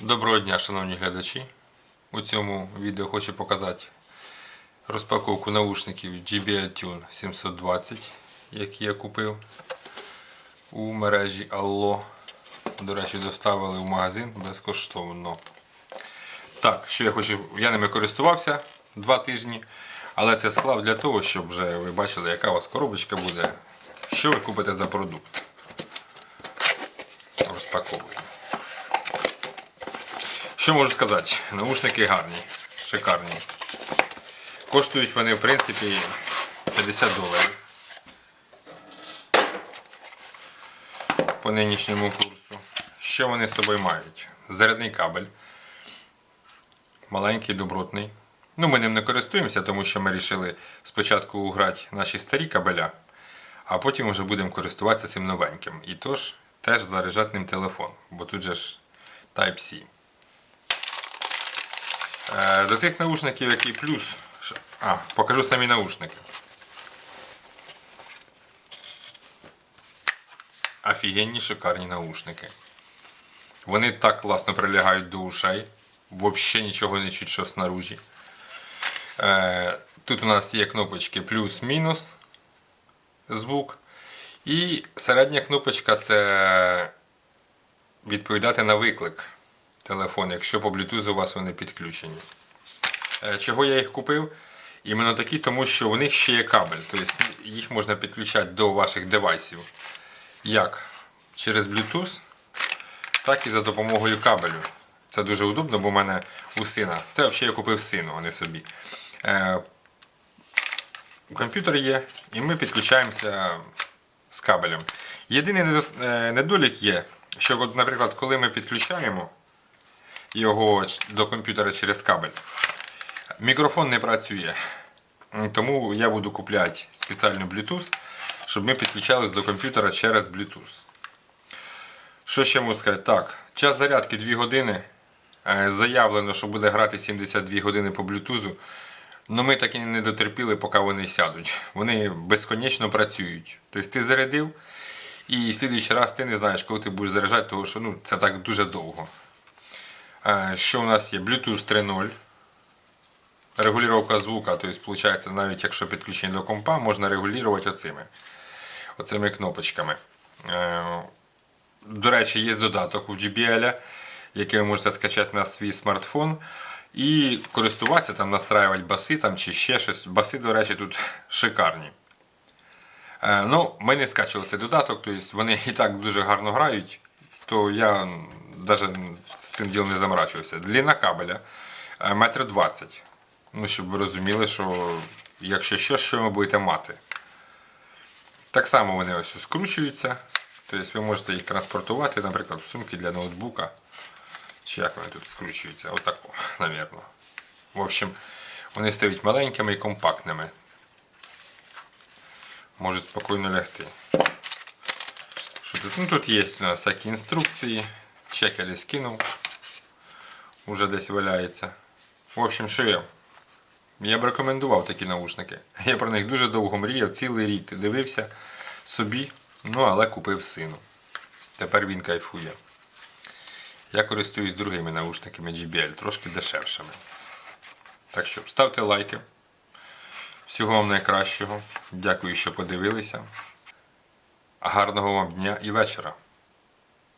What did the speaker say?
Доброго дня, шановні глядачі. У цьому відео хочу показати розпаковку наушників JBL Tune 720, які я купив у мережі Allo. До речі, доставили в магазин безкоштовно. Так, що я хочу. Я ними користувався два тижні, але це склав для того, щоб вже ви бачили, яка у вас коробочка буде, що ви купите за продукт. Розпаковуємо. Що можу сказати? Наушники гарні, шикарні. Коштують вони, в принципі, 50 доларів. По нинішньому курсу. Що вони з собою мають? Зарядний кабель. Маленький, добротний. Ну, ми ним не користуємося, тому що ми вирішили спочатку уграти наші старі кабеля, а потім вже будемо користуватися цим новеньким. І тож теж заряджати ним телефон, бо тут же ж Type-C. Е, До цих наушників який плюс. А, покажу самі наушники. Офігенні шикарні наушники. Вони так класно прилягають до ушей. Взагалі нічого не чуть, що снаружі. Е, Тут у нас є кнопочки плюс-мінус звук. І середня кнопочка це відповідати на виклик телефон, якщо по Bluetooth у вас вони підключені. Е, Чого я їх купив? Іменно такі, тому що у них ще є кабель, тобто їх можна підключати до ваших девайсів як через Bluetooth, так і за допомогою кабелю. Це дуже удобно, бо в мене у сина. Це взагалі я купив сину, а не собі. Е, Комп'ютер є, і ми підключаємося з кабелем. Єдиний е, недолік є, що, наприклад, коли ми підключаємо його до комп'ютера через кабель, мікрофон не працює. Тому я буду купляти спеціальну Bluetooth, щоб ми підключались до комп'ютера через Bluetooth. Що ще можу сказати? Так, час зарядки 2 години. Е, Заявлено, що буде грати 72 години по Bluetooth. але ми так і не дотерпіли, поки вони сядуть. Вони безконечно працюють. Тобто ти зарядив, і в раз ти не знаєш, коли ти будеш заряджати, тому що ну, це так дуже довго. Е, Що у нас є? Bluetooth 3.0. Регулювання звука, тобто, виходить, навіть якщо підключені до компа, можна регулювати оцими, оцими кнопочками. Е, До речі, є додаток у JBL, який ви можете скачати на свій смартфон і користуватися, там, настраювати баси там, чи ще щось. Баси, до речі, тут шикарні. Е, Ну, ми не скачували цей додаток, тобто вони і так дуже гарно грають, то я навіть з цим ділом не заморачувався. Длина кабеля е, метр двадцять. Ну, щоб ви розуміли, що якщо що, що ви будете мати. Так само вони ось скручуються. Тобто ви можете їх транспортувати, наприклад, в сумки для ноутбука. Чи як вони тут скручуються? Отако, напевно. В общем, вони стають маленькими і компактними. Можуть спокійно лягти. Що тут? Ну, тут є у нас всякі інструкції. Чек я десь кинув. Уже десь валяється. В общем, я? Я б рекомендував такі наушники. Я про них дуже довго мріяв, цілий рік дивився собі, ну але купив сину. Тепер він кайфує. Я користуюсь другими наушниками JBL, трошки дешевшими. Так що ставте лайки. Всього вам найкращого. Дякую, що подивилися. Гарного вам дня і вечора.